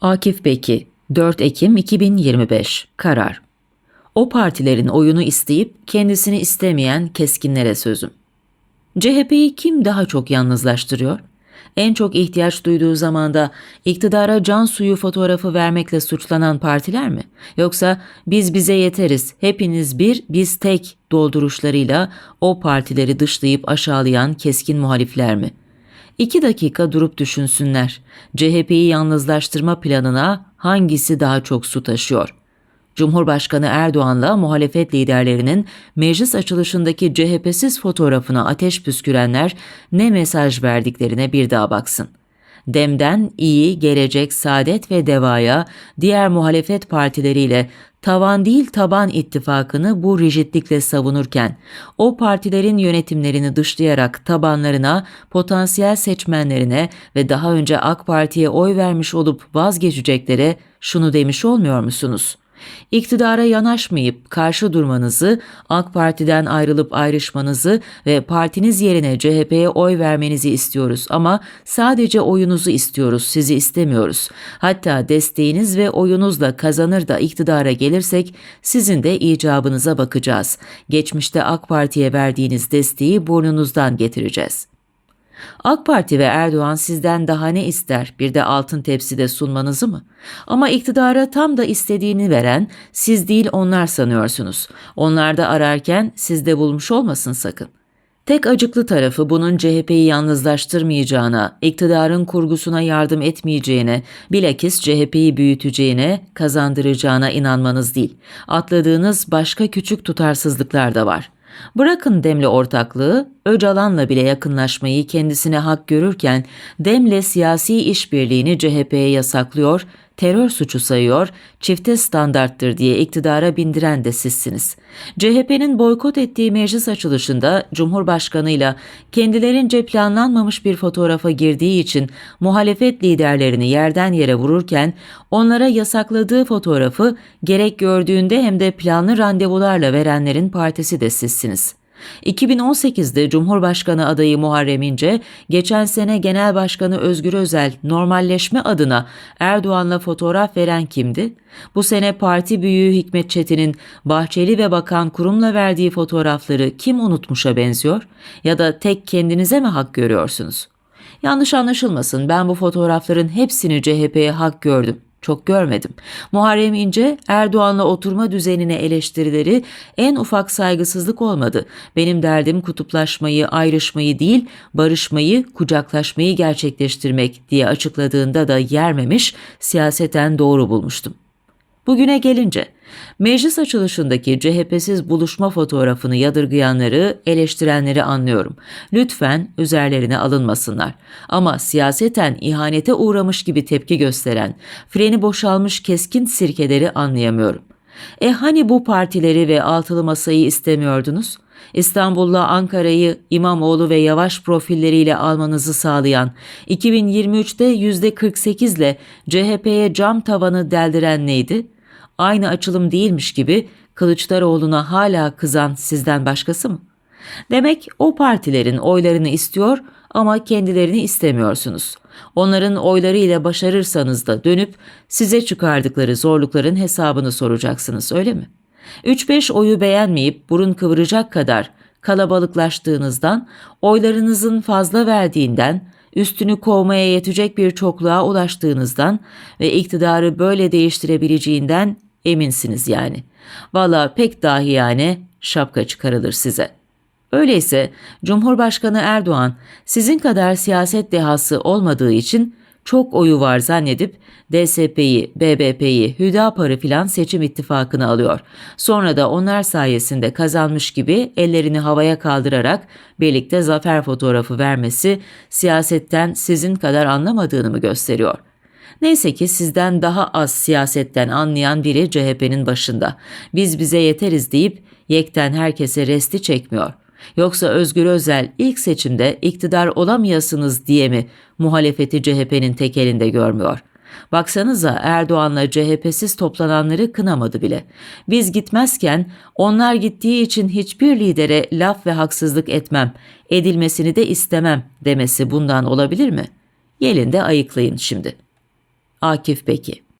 Akif Beki 4 Ekim 2025 Karar O partilerin oyunu isteyip kendisini istemeyen keskinlere sözüm. CHP'yi kim daha çok yalnızlaştırıyor? En çok ihtiyaç duyduğu zamanda iktidara can suyu fotoğrafı vermekle suçlanan partiler mi? Yoksa biz bize yeteriz, hepiniz bir, biz tek dolduruşlarıyla o partileri dışlayıp aşağılayan keskin muhalifler mi? İki dakika durup düşünsünler. CHP'yi yalnızlaştırma planına hangisi daha çok su taşıyor? Cumhurbaşkanı Erdoğan'la muhalefet liderlerinin meclis açılışındaki CHP'siz fotoğrafına ateş püskürenler ne mesaj verdiklerine bir daha baksın. Dem'den iyi, gelecek, saadet ve devaya diğer muhalefet partileriyle tavan değil taban ittifakını bu rigidlikle savunurken, o partilerin yönetimlerini dışlayarak tabanlarına, potansiyel seçmenlerine ve daha önce AK Parti'ye oy vermiş olup vazgeçeceklere şunu demiş olmuyor musunuz? İktidara yanaşmayıp karşı durmanızı, AK Parti'den ayrılıp ayrışmanızı ve partiniz yerine CHP'ye oy vermenizi istiyoruz ama sadece oyunuzu istiyoruz, sizi istemiyoruz. Hatta desteğiniz ve oyunuzla kazanır da iktidara gelirsek sizin de icabınıza bakacağız. Geçmişte AK Parti'ye verdiğiniz desteği burnunuzdan getireceğiz. AK Parti ve Erdoğan sizden daha ne ister bir de altın tepside sunmanızı mı? Ama iktidara tam da istediğini veren siz değil onlar sanıyorsunuz. Onlar da ararken sizde bulmuş olmasın sakın. Tek acıklı tarafı bunun CHP'yi yalnızlaştırmayacağına, iktidarın kurgusuna yardım etmeyeceğine, bilakis CHP'yi büyüteceğine, kazandıracağına inanmanız değil. Atladığınız başka küçük tutarsızlıklar da var.'' Bırakın Dem'le ortaklığı, Öcalan'la bile yakınlaşmayı kendisine hak görürken Dem'le siyasi işbirliğini CHP'ye yasaklıyor, terör suçu sayıyor, çifte standarttır diye iktidara bindiren de sizsiniz. CHP'nin boykot ettiği meclis açılışında Cumhurbaşkanıyla kendilerince planlanmamış bir fotoğrafa girdiği için muhalefet liderlerini yerden yere vururken onlara yasakladığı fotoğrafı gerek gördüğünde hem de planlı randevularla verenlerin partisi de sizsiniz.'' 2018'de Cumhurbaşkanı adayı Muharrem İnce, geçen sene Genel Başkanı Özgür Özel normalleşme adına Erdoğan'la fotoğraf veren kimdi? Bu sene parti büyüğü Hikmet Çetin'in Bahçeli ve Bakan Kurum'la verdiği fotoğrafları kim unutmuşa benziyor? Ya da tek kendinize mi hak görüyorsunuz? Yanlış anlaşılmasın ben bu fotoğrafların hepsini CHP'ye hak gördüm çok görmedim. Muharrem İnce Erdoğan'la oturma düzenine eleştirileri en ufak saygısızlık olmadı. Benim derdim kutuplaşmayı, ayrışmayı değil, barışmayı, kucaklaşmayı gerçekleştirmek diye açıkladığında da yermemiş, siyaseten doğru bulmuştum. Bugüne gelince meclis açılışındaki CHP'siz buluşma fotoğrafını yadırgayanları, eleştirenleri anlıyorum. Lütfen üzerlerine alınmasınlar. Ama siyaseten ihanete uğramış gibi tepki gösteren, freni boşalmış keskin sirkeleri anlayamıyorum. E hani bu partileri ve altılı masayı istemiyordunuz? İstanbul'la Ankara'yı İmamoğlu ve Yavaş profilleriyle almanızı sağlayan, 2023'te %48 ile CHP'ye cam tavanı deldiren neydi? Aynı açılım değilmiş gibi Kılıçdaroğlu'na hala kızan sizden başkası mı? Demek o partilerin oylarını istiyor ama kendilerini istemiyorsunuz. Onların oylarıyla başarırsanız da dönüp size çıkardıkları zorlukların hesabını soracaksınız öyle mi?'' 3-5 oyu beğenmeyip burun kıvıracak kadar kalabalıklaştığınızdan, oylarınızın fazla verdiğinden, üstünü kovmaya yetecek bir çokluğa ulaştığınızdan ve iktidarı böyle değiştirebileceğinden eminsiniz yani. Valla pek dahi yani şapka çıkarılır size. Öyleyse Cumhurbaşkanı Erdoğan sizin kadar siyaset dehası olmadığı için çok oyu var zannedip DSP'yi, BBP'yi, Hüdapar'ı filan seçim ittifakına alıyor. Sonra da onlar sayesinde kazanmış gibi ellerini havaya kaldırarak birlikte zafer fotoğrafı vermesi siyasetten sizin kadar anlamadığını mı gösteriyor? Neyse ki sizden daha az siyasetten anlayan biri CHP'nin başında. Biz bize yeteriz deyip yekten herkese resti çekmiyor. Yoksa Özgür Özel ilk seçimde iktidar olamayasınız diye mi muhalefeti CHP'nin tek elinde görmüyor? Baksanıza Erdoğan'la CHP'siz toplananları kınamadı bile. Biz gitmezken onlar gittiği için hiçbir lidere laf ve haksızlık etmem, edilmesini de istemem demesi bundan olabilir mi? Gelin de ayıklayın şimdi. Akif Beki